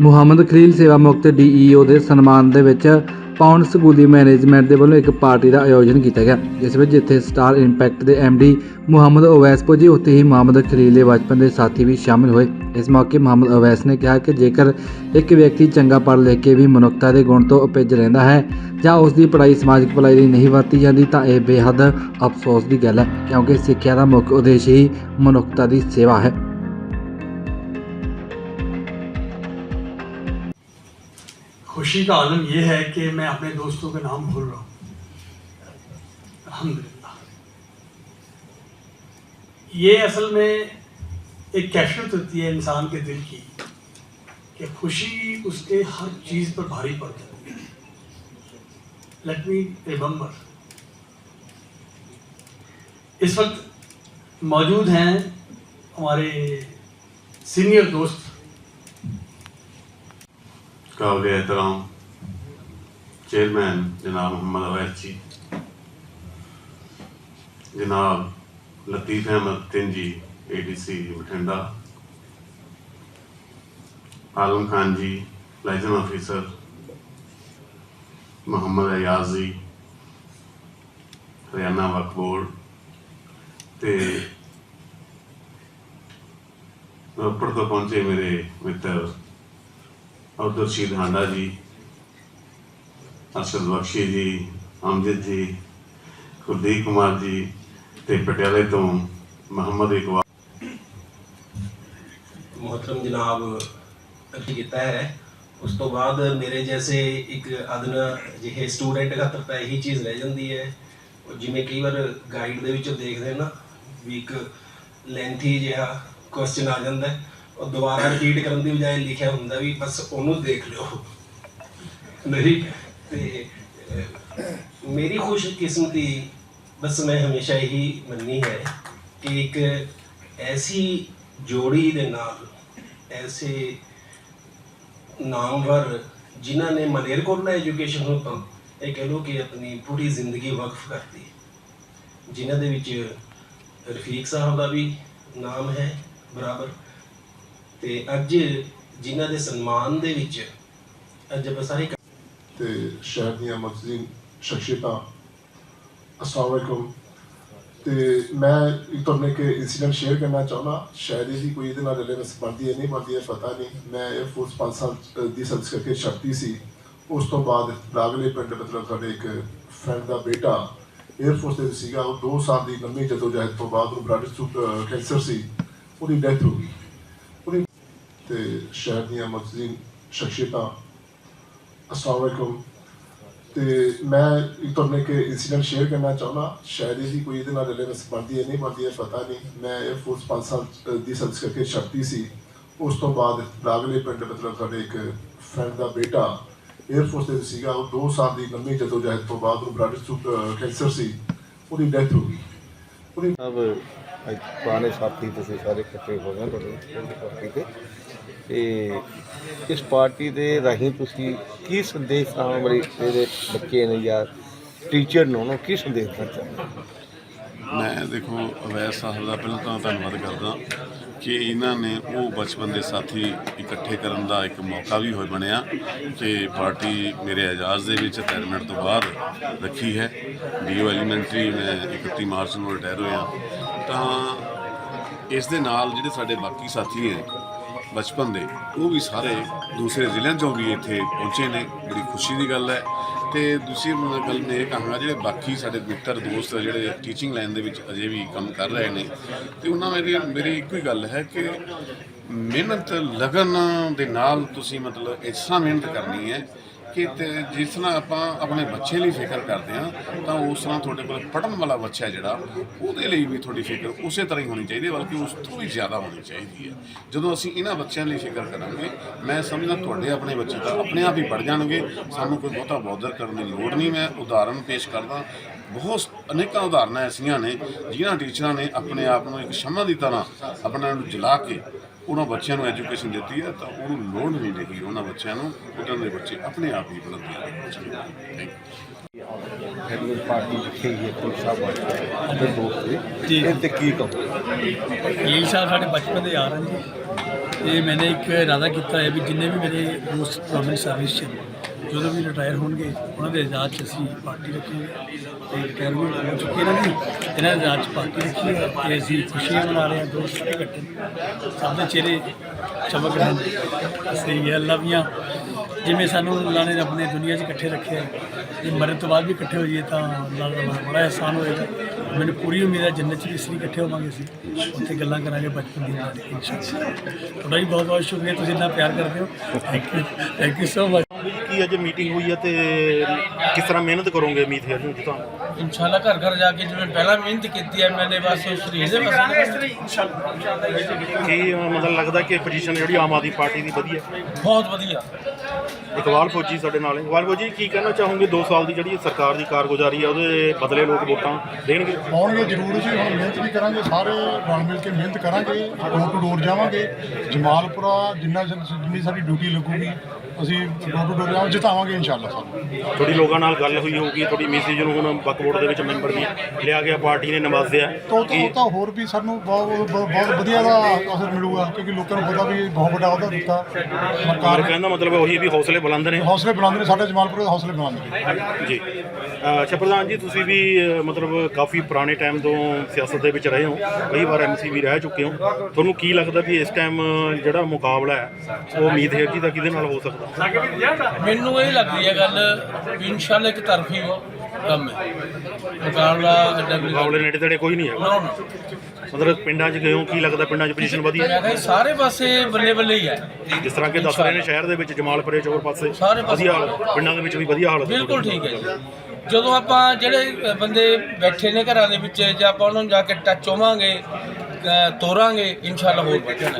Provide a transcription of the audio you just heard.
ਮੁਹੰਮਦ ਖਲੀਲ ਸੇਵਾ ਮੁਕਤ ਡੀਈਓ ਦੇ ਸਨਮਾਨ ਦੇ ਵਿੱਚ ਪਾਉਂਡ ਸਕੂਲੀ ਮੈਨੇਜਮੈਂਟ ਦੇ ਵੱਲੋਂ ਇੱਕ ਪਾਰਟੀ ਦਾ ਆਯੋਜਨ ਕੀਤਾ ਗਿਆ, ਜਿਸ ਵਿੱਚ ਜਿੱਥੇ ਸਟਾਰ ਇੰਪੈਕਟ ਦੇ ਡੀ ਮੁਹੰਮਦ ਓਵੈਸ ਪੁੱਜੇ, ਉੱਥੇ ਹੀ ਮੁਹੰਮਦ ਖਲੀਲ ਦੇ ਬਚਪਨ ਦੇ ਸਾਥੀ ਵੀ ਸ਼ਾਮਿਲ ਹੋਏ। ਇਸ ਮੌਕੇ ਮੁਹੰਮਦ ਓਵੈਸ ਨੇ ਕਿਹਾ ਕਿ ਜੇਕਰ ਇੱਕ ਵਿਅਕਤੀ ਚੰਗਾ ਪੜ੍ਹ ਲਿਖ ਕੇ ਵੀ ਮਨੁੱਖਤਾ ਦੇ ਗੁਣ ਤੋਂ ਅਪਿੱਜ ਰਹਿੰਦਾ ਹੈ ਜਾਂ ਉਸ ਦੀ ਪੜ੍ਹਾਈ ਸਮਾਜਿਕ ਭਲਾਈ ਲਈ ਨਹੀਂ ਵਰਤੀ ਜਾਂਦੀ, ਤਾਂ ਇਹ ਬੇਹੱਦ ਅਫਸੋਸ ਦੀ ਗੱਲ ਹੈ, ਕਿਉਂਕਿ ਸਿੱਖਿਆ ਦਾ ਮੁੱਖ ਉਦੇਸ਼ ਹੀ ਮਨੁੱਖਤਾ ਦੀ ਸੇਵਾ ਹੈ। खुशी का आलम यह है कि मैं अपने दोस्तों के नाम भूल रहा हूँ। अल्हम्दुलिल्लाह। ये असल में एक कैफियत होती है इंसान के दिल की कि खुशी उसके हर चीज़ पर भारी पड़ जाती है लेट मी इस वक्त मौजूद हैं हमारे सीनियर दोस्त काबिल एहतराम चेयरमैन जनाब मोहम्मद अवैस जी जनाब Latif Ahmad तिंजी A D C Bathinda Alam Khan ji liaison officer Mohammad Ayaz ji Haryana Waqf board ਤੇ ਰੋਪੜ ਤੋਂ ਪਹੁੰਚੇ ਮੇਰੇ ਮਿੱਤਰ ਅਬਦੁਲ ਰਸ਼ੀਦ ਜੀ, ਅਰਸ਼ਦ ਬਖਸ਼ੀ ਜੀ, ਅਮਜਦ ਜੀ, ਕੁਲਦੀਪ ਕੁਮਾਰ ਜੀ ਤੇ ਪਟਿਆਲੇ ਤੋਂ ਮੁਹੰਮਦ ਇਕਬਾਲ। ਮੁਹਤਰਮ ਜਨਾਬ ਅੱਗੇ ਕੀਤਾ ਹੈ। ਉਸ ਤੋਂ ਬਾਅਦ ਮੇਰੇ ਜੈਸੇ ਇੱਕ ਅਦਨ ਜਿਹੇ ਸਟੂਡੈਂਟ ਖਾਤਰ ਤਾਂ ਇਹੀ ਚੀਜ਼ ਰਹਿ ਜਾਂਦੀ ਹੈ। ਜਿਵੇਂ ਕਈ ਵਾਰ ਗਾਈਡ ਦੇ ਵਿੱਚੋਂ ਦੇਖਦੇ ਨਾ, ਵੀ ਇੱਕ ਲੈਂਥੀ ਜਿਹਾ ਕੁਐਸਚਨ ਆ ਜਾਂਦਾ ਹੈ। ਉਹ ਦੁਬਾਰਾ ਰਿਪੀਟ ਕਰਨ ਦੀ ਬਜਾਏ ਲਿਖਿਆ ਹੁੰਦਾ ਵੀ ਬਸ ਉਹਨੂੰ ਦੇਖ ਲਿਓ। ਨਹੀਂ। ਤੇ ਮੇਰੀ ਖੁਸ਼ਕਿਸਮਤੀ ਬਸ ਮੈਂ ਹਮੇਸ਼ਾ ਇਹੀ ਮੰਨੀ ਹੈ ਕਿ ਇੱਕ ਐਸੀ ਜੋੜੀ ਦੇ ਨਾਲ ਐਸੇ ਨਾਮਵਰ ਜਿਨ੍ਹਾਂ ਨੇ ਮਲੇਰਕੋਟਲਾ ਐਜੂਕੇਸ਼ਨ ਨੂੰ ਤਾਂ ਇਹ ਕਹਿ ਲਓ ਕਿ ਆਪਣੀ ਪੂਰੀ ਜ਼ਿੰਦਗੀ ਵਕਫ ਕਰਤੀ। ਜਿਨ੍ਹਾਂ ਦੇ ਵਿੱਚ ਰਫੀਕ ਸਾਹਿਬ ਦਾ ਵੀ ਨਾਮ ਹੈ ਬਰਾਬਰ। ਤੇ ਅੱਜ ਜਿਨ੍ਹਾਂ ਦੇ ਸਨਮਾਨ ਦੇ ਵਿੱਚ ਅੱਜ ਆਪਾਂ ਸਾਰੇ ਤੇ ਸ਼ਹਿਰ ਦੀਆਂ ਮਜ਼ਦੂਰ ਸ਼ਖਸੀਅਤਾਂ ਅਸਲਾਮ ਤੇ ਮੈਂ ਤੁਹਾਨੂੰ ਇੱਕ ਇਨਸੀਡੈਂਟ ਸ਼ੇਅਰ ਕਰਨਾ ਚਾਹੁੰਦਾ। ਸ਼ਾਇਦ ਇਹਦੀ ਕੋਈ ਇਹਦੇ ਨਾਲ ਰਿਲੇਵੈਂਸ ਬਣਦੀ ਹੈ, ਨਹੀਂ ਬਣਦੀ ਹੈ, ਪਤਾ ਨਹੀਂ। ਮੈਂ 에ਅਰ ਫੋਰਸ 5 ਸਾਲ ਦੀ ਸਰਵਿਸ ਕਰਕੇ ਛੱਡਤੀ ਸੀ। ਉਸ ਤੋਂ ਬਾਅਦ ਲਾਗਲੇ ਪਿੰਡ ਮਤਲਬ ਸਾਡੇ ਇੱਕ ਫਰੈਂਡ ਦਾ ਬੇਟਾ 에ਅਰ ਫੋਰਸ ਦੇ ਸੀਗਾ। ਉਹ 2 ਸਾਲ ਦੀ ਲੰਮੀ ਜਦੋਜਹਿਦ ਤੋਂ ਬਾਅਦ ਉਹਨੂੰ ਬਲੱਡ ਕੈਂਸਰ ਸੀ। ਉਹਦੀ ਡੈਥ ਹੋ ਗਈ। ਤੇ ਸ਼ਹਿਰ ਦੀਆਂ ਮਜ਼ਦੂਰ ਸ਼ਖਸੀਅਤਾਂ, ਅਸਲਾਮ ਵਾਲੇਕੁਮ ਤੇ ਮੈਂ ਤੁਹਾਨੂੰ ਇੱਕ ਇਨਸੀਡੈਂਟ ਸ਼ੇਅਰ ਕਰਨਾ ਚਾਹੁੰਦਾ। ਸ਼ਾਇਦ ਇਹਦੀ ਕੋਈ ਇਹਦੇ ਨਾਲ ਰਿਲੇਵੈਂਸ ਬਣਦੀ ਹੈ, ਨਹੀਂ ਬਣਦੀ ਹੈ, ਪਤਾ ਨਹੀਂ। ਮੈਂ 에ਅਰ ਫੋਰਸ 5 ਸਾਲ ਦੀ ਸਰਵਿਸ ਕਰਕੇ ਛੱਡਤੀ ਸੀ। ਉਸ ਤੋਂ ਬਾਅਦ ਲਾਗਲੇ ਪਿੰਡ ਮਤਲਬ ਸਾਡੇ ਇੱਕ ਫਰੈਂਡ ਦਾ ਬੇਟਾ 에ਅਰ ਫੋਰਸ ਦੇ ਸੀਗਾ। ਉਹ 2 ਸਾਲ ਦੀ ਲੰਮੀ ਜਦੋਜਹਿਦ ਤੋਂ ਬਾਅਦ ਉਹਨੂੰ ਬਲੱਡ ਕੈਂਸਰ ਸੀ। ਉਹਦੀ ਡੈਥ ਹੋ ਗਈ। ਉਹਦੀ ਪੁਰਾਣੇ ਸਾਥੀ ਤੁਸੀਂ ਸਾਰੇ ਇਕੱਠੇ ਹੋ ਗਏ ਤੁਹਾਡੇ ਪਾਰਟੀ ਤੇ। ਤੇ ਇਸ ਪਾਰਟੀ ਦੇ ਰਾਹੀਂ ਤੁਸੀਂ ਕੀ ਸੰਦੇਸ਼ ਆਉਣ ਵਾਲੀ ਇਹਦੇ ਬੱਚੇ ਨੇ ਜਾਂ ਟੀਚਰ ਨੂੰ ਉਹਨੂੰ ਕੀ ਸੰਦੇਸ਼ ਦੇਣਾ ਚਾਹੁੰਦੇ ਮੈਂ ਦੇਖੋ ਅਵੈਸ ਸਾਹਿਬ ਦਾ ਪਹਿਲਾਂ ਤਾਂ ਧੰਨਵਾਦ ਕਰਦਾ ਕਿ ਇਹਨਾਂ ਨੇ ਉਹ ਬਚਪਨ ਦੇ ਸਾਥੀ ਇਕੱਠੇ ਕਰਨ ਦਾ ਇੱਕ ਮੌਕਾ ਵੀ ਹੋਇਆ ਬਣਿਆ ਕਿ ਪਾਰਟੀ ਮੇਰੇ ਇਜਾਜ਼ ਦੇ ਵਿੱਚ ਰਿਟਾਇਰਮੈਂਟ ਤੋਂ ਬਾਅਦ ਰੱਖੀ ਹੈ। ਬੀਓ ਐਲੀਮੈਂਟਰੀ ਮੈਂ 31 ਮਾਰਚ ਨੂੰ ਰਿਟਾਇਰ ਹੋਇਆ। ਤਾਂ ਇਸ ਦੇ ਨਾਲ ਜਿਹੜੇ ਸਾਡੇ ਬਾਕੀ ਸਾਥੀ ਹੈ ਬਚਪਨ ਦੇ, ਉਹ ਵੀ ਸਾਰੇ ਦੂਸਰੇ ਜ਼ਿਲ੍ਹਿਆਂ ਚੋਂ ਵੀ ਇੱਥੇ ਪਹੁੰਚੇ ਨੇ, ਬੜੀ ਖੁਸ਼ੀ ਦੀ ਗੱਲ ਹੈ। ਤੇ ਦੂਸਰੀ ਮੈਂ ਗੱਲ ਮੈਂ ਇਹ ਕਹਾਂਗਾ, ਜਿਹੜੇ ਬਾਕੀ ਸਾਡੇ ਮਿੱਤਰ, ਦੋਸਤ ਜਿਹੜੇ ਟੀਚਿੰਗ ਲਾਈਨ ਦੇ ਵਿੱਚ ਅਜੇ ਵੀ ਕੰਮ ਕਰ ਰਹੇ ਨੇ, ਤੇ ਉਹਨਾਂ ਮੇਰੀ ਮੇਰੀ ਇੱਕੋ ਹੀ ਗੱਲ ਹੈ ਕਿ ਮਿਹਨਤ, ਲਗਨ ਦੇ ਨਾਲ ਤੁਸੀਂ ਮਤਲਬ ਇਸ ਤਰ੍ਹਾਂ ਮਿਹਨਤ ਕਰਨੀ ਹੈ। ਕਿ ਜਿਸ ਤਰ੍ਹਾਂ ਆਪਾਂ ਆਪਣੇ ਬੱਚੇ ਲਈ ਫਿਕਰ ਕਰਦੇ ਹਾਂ, ਤਾਂ ਉਸ ਤਰ੍ਹਾਂ ਤੁਹਾਡੇ ਕੋਲ ਪੜਨ ਵਾਲਾ ਬੱਚਾ ਜਿਹੜਾ, ਉਹਦੇ ਲਈ ਵੀ ਤੁਹਾਡੀ ਫਿਕਰ ਉਸੇ ਤਰ੍ਹਾਂ ਹੀ ਹੋਣੀ ਚਾਹੀਦੀ ਹੈ, ਬਲਕਿ ਉਸ ਤੋਂ ਵੀ ਜ਼ਿਆਦਾ ਹੋਣੀ ਚਾਹੀਦੀ ਹੈ। ਜਦੋਂ ਅਸੀਂ ਇਹਨਾਂ ਬੱਚਿਆਂ ਲਈ ਫਿਕਰ ਕਰਾਂਗੇ, ਮੈਂ ਸਮਝਦਾ ਤੁਹਾਡੇ ਆਪਣੇ ਬੱਚੇ ਤਾਂ ਆਪਣੇ ਆਪ ਹੀ ਪੜ ਜਾਣਗੇ, ਸਾਨੂੰ ਕੋਈ ਬਹੁਤਾ ਬੌਧਰ ਕਰਨ ਦੀ ਲੋੜ ਨਹੀਂ, ਮੈਂ ਉਦਾਹਰਨ ਪੇਸ਼ ਕਰਦਾ। ਬਹੁਤ ਅਨੇਕਾਂ ਉਦਾਹਰਨਾਂ ਐਸੀਆਂ ਨੇ, ਜਿਨ੍ਹਾਂ ਟੀਚਰਾਂ ਨੇ ਆਪਣੇ ਆਪ ਨੂੰ ਇੱਕ ਸ਼ਮਾ ਦੀ ਤਰ੍ਹਾਂ ਆਪਣੇ ਨੂੰ ਜਲਾ ਕੇ ਉਹਨਾਂ ਬੱਚਿਆਂ ਨੂੰ ਐਜੂਕੇਸ਼ਨ ਦਿੱਤੀ ਹੈ ਤਾਂ ਉਹਨੂੰ ਲੋੜ ਨਹੀਂ ਰਹੀ ਉਹਨਾਂ ਬੱਚਿਆਂ ਨੂੰ ਉਹਨਾਂ ਦੇ ਬੱਚੇ ਆਪਣੇ ਆਪ ਹੀ ਬੁਲੰਦੀਆਂ ਥੈਂਕ ਯੂ ਫੈਡਰਲ ਪਾਰਟੀ ਜਿੱਥੇ ਹੀ ਹੈ ਕੋਈ ਸਾਹਿਬ ਆਪਣੇ ਦੋਸਤ ਦੇ। ਜੀ। ਇਹ ਤੇ ਕੀ ਕਹੋ? ਇਹ ਸਾਹਿਬ ਸਾਡੇ ਬਚਪਨ ਦੇ ਯਾਰ ਹਨ ਜੀ। ਤੇ ਮੈंने ਇੱਕ ਇਰਾਦਾ ਕੀਤਾ ਹੈ ਵੀ ਜਿੰਨੇ ਵੀ ਮੇਰੇ ਦੋਸਤ ਗਵਰਨਮੈਂਟ ਸਰਵਿਸ 'ਚ ਨੇ, ਜਦੋਂ ਵੀ ਰਿਟਾਇਰ ਹੋਣਗੇ ਉਹਨਾਂ ਦੇ ਇਜਾਜ਼ 'ਚ ਅਸੀਂ ਪਾਰਟੀ ਰੱਖਾਂਗੇ। ਤੇ ਰਿਟਾਇਰਮੈਂਟ ਹੋ ਚੁੱਕੀ ਇਹਨਾਂ ਦੀ ਇਹਨਾਂ ਦੇ ਇਜਾਜ਼ 'ਚ ਪਾਰਟੀ ਰੱਖੀ ਹੈ ਤੇ ਅਸੀਂ ਖੁਸ਼ੀਆਂ ਮਨਾ ਰਹੇ ਹਾਂ ਦੋਸਤ ਇਕੱਠੇ। ਨੇ। ਸਭ ਦੇ ਚਿਹਰੇ ਚਮਕ ਰਹੇ ਨੇ। ਅਸੀਂ ਹੈ ਅੱਲਾ ਜਿਵੇਂ ਸਾਨੂੰ ਅੱਲਾ ਨੇ ਆਪਣੇ ਦੁਨੀਆ 'ਚ ਇਕੱਠੇ ਰੱਖਿਆ ਹੈ, ਜੇ ਮਰਨ ਤੋਂ ਬਾਅਦ ਵੀ ਇਕੱਠੇ ਹੋ ਜਾਈਏ ਤਾਂ ਅੱਲਾ ਦਾ ਬੜਾ- ਅਹਿਸਾਨ ਇਹਸਾਨ ਹੋਏਗਾ। ਮੈਨੂੰ ਪੂਰੀ ਉਮੀਦ ਹੈ ਜੰਨਤ 'ਚ ਵੀ ਅਸੀਂ ਇਕੱਠੇ ਹੋਵਾਂਗੇ ਅਸੀਂ। ਉੱਥੇ ਗੱਲਾਂ ਕਰਾਂਗੇ ਬਚਪਨ ਦੀਆਂ ਇਨਸ਼ਾਅੱਲਾ ਤੁਹਾਡਾ ਵੀ ਬਹੁਤ ਬਹੁਤ ਸ਼ੁਕਰੀਆ ਤੁਸੀਂ ਇੰਨਾ ਪਿਆਰ ਕਰਦੇ ਹੋ। Thank you thank you so much ਕੀ ਅੱਜ ਮੀਟਿੰਗ ਹੋਈ ਹੈ ਤੇ ਕਿਸ ਤਰ੍ਹਾਂ ਮਿਹਨਤ ਕਰੋਗੇ ਮੀਤ ਹੈ ਜੀ ਤਾਂ ਇਨਸ਼ਾਅੱਲਾ ਘਰ ਘਰ ਜਾ ਕੇ ਜਿਵੇਂ ਪਹਿਲਾਂ ਮਿਹਨਤ ਕੀਤੀ ਹੈ ਮੈਨੇ ਬਸ ਉਸ ਸਰੀਰ ਦੇ ਪਾਸੇ ਕੀ ਅਹ, ਮਤਲਬ ਲੱਗਦਾ ਕਿ ਪੋਜੀਸ਼ਨ ਜਿਹੜੀ ਆਮ ਆਦਮੀ ਪਾਰਟੀ ਦੀ ਵਧੀਆ ਹੈ? ਬਹੁਤ ਵਧੀਆ। ਇਕਬਾਲ ਫੌਜੀ ਸਾਡੇ ਨਾਲ ਹੈ ਇਕਬਾਲ ਫੌਜੀ ਕੀ ਕਹਿਣਾ ਚਾਹੋਗੇ? 2 ਸਾਲ ਦੀ ਜਿਹੜੀ ਸਰਕਾਰ ਦੀ ਕਾਰਗੁਜ਼ਾਰੀ ਹੈ ਉਹਦੇ ਬਦਲੇ ਲੋਕ ਵੋਟਾਂ ਦੇਣਗੇ? ਆਉਣਗੇ ਜ਼ਰੂਰ ਜੀ ਹੁਣ ਮਿਹਨਤ ਵੀ ਕਰਾਂਗੇ ਸਾਰੇ ਰਲ ਮਿਲ ਕੇ ਮਿਹਨਤ ਕਰਾਂਗੇ ਡੋਰ ਟੂ ਡੋਰ ਜਾਵਾਂਗੇ। ਜਮਾਲਪੁਰਾ ਜਿੰਨਾ ਜਿੰਨ- ਜਿੰਨੀ ਸਾਡੀ ਡਿਊਟੀ ਲੱਗੂਗੀ ਅਸੀਂ ਡੋਰ ਟੂ ਡੋਰ ਜਿਤਾਵਾਂਗੇ ਇਨਸ਼ਾਅੱਲਾ ਸਾਨੂੰ। ਥੋੜੀ ਲੋਕਾਂ ਨਾਲ ਗੱਲ ਹੋਈ ਹੋਊਗੀ ਤੁਹਾਡੀ ਮੈਸੇਜ ਨੂੰ ਹੁਣ ਵਕ ਬੋਰਡ ਦੇ ਵਿੱਚ ਮੈਂਬਰ ਵੀ ਲਿਆ ਗਿਆ ਪਾਰਟੀ ਨੇ ਨਵਾਜ਼ਿਆ। ਤਾਂ ਉਹ ਤਾਂ ਉਹ ਤਾਂ ਹੋਰ ਵੀ ਸਾਨੂੰ ਬਹੁਤ ਬਹੁਤ ਬਹੁਤ ਵਧੀਆ ਦਾ ਅਸਰ ਮਿਲੂਗਾ ਕਿਉਂਕਿ ਲੋਕਾਂ ਨੂੰ ਪਤਾ ਵੀ ਬਹੁਤ ਵੱਡਾ ਉਹਦਾ ਦਿੱਤਾ। ਸਰਕਾਰ ਨੇ ਕਹਿੰਦਾ ਮਤਲਬ ਉਹੀ ਵੀ ਹੌਸਲੇ ਬੁਲੰਦ ਨੇ। ਹੌਸਲੇ ਬੁਲੰਦ ਨੇ ਸਾਡੇ ਜਮਾਲਪੁਰ ਦੇ ਹੌਸਲੇ ਬੁਲੰਦ ਨੇ। ਜੀ। ਅੱਛਾ ਪ੍ਰਧਾਨ ਜੀ ਤੁਸੀਂ ਵੀ ਮਤਲਬ ਕਾਫੀ ਪੁਰਾਣੇ ਟਾਈਮ ਤੋਂ ਸਿਆਸਤ ਦੇ ਵਿੱਚ ਰਹੇ ਹੋ ਕਈ ਵਾਰ ਐਮਸੀ ਵੀ ਰਹਿ ਚੁੱਕੇ ਹੋ। ਤੁਹਾਨੂੰ ਕੀ ਲੱਗਦਾ ਵੀ ਇਸ ਟਾਈਮ ਜਿਹੜਾ ਮੁਕਾਬਲਾ ਹੈ ਉਹ ਉਮੀਦ ਹੈ ਜੀ ਦਾ ਕਿਹਦੇ ਨਾਲ ਹੋ ਸਕਦਾ? ਮੈਨੂੰ ਇਹ ਲੱਗਦੀ ਹੈ ਗੱਲ ਵੀ ਇਨਸ਼ਾਅੱਲਾ ਇੱਕ ਤਰਫੀ ਕੰਮ ਹੈ। ਮੁਕਾਬਲਾ ਅੱਡਾ ਵੀ ਮੁਕਾਬਲੇ ਨੇੜੇ ਤੇੜੇ ਕੋਈ ਨਹੀਂ ਹੈ। ਮਤਲਬ ਪਿੰਡਾਂ 'ਚ ਗਏ ਹੋ ਕੀ ਲੱਗਦਾ ਪਿੰਡਾਂ 'ਚ ਪੋਜੀਸ਼ਨ ਵਧੀਆ ਕਿਹਾ ਸਾਰੇ ਪਾਸੇ ਬੱਲੇ ਬੱਲੇ ਹੀ ਹੈ। ਜਿਸ ਤਰ੍ਹਾਂ ਕਿ ਦੱਸ ਰਹੇ ਨੇ ਸ਼ਹਿਰ ਦੇ ਵਿੱਚ ਜਮਾਲਪੁਰੇ ਚੋਰ ਪਾਸੇ ਸਾਰੇ ਪਾਸੇ। ਵਧੀਆ ਹਾਲ ਪਿੰਡਾਂ ਦੇ ਵਿੱਚ ਵੀ ਵਧੀਆ ਹਾਲਤ ਬਿਲਕੁਲ ਠੀਕ ਹੈ ਜੀ। ਜਦੋਂ ਆਪਾਂ ਜਿਹੜੇ ਬੰਦੇ ਬੈਠੇ ਨੇ ਘਰਾਂ ਦੇ ਵਿੱਚ ਜੇ ਆਪਾਂ ਉਹਨਾਂ ਨੂੰ ਜਾ ਕੇ ਟੱਚ ਹੋਵਾਂਗੇ ਤੋਰਾਂਗੇ ਇਨਸ਼ਾਅੱਲਾ ਹੋਰ ਵਧਣਾ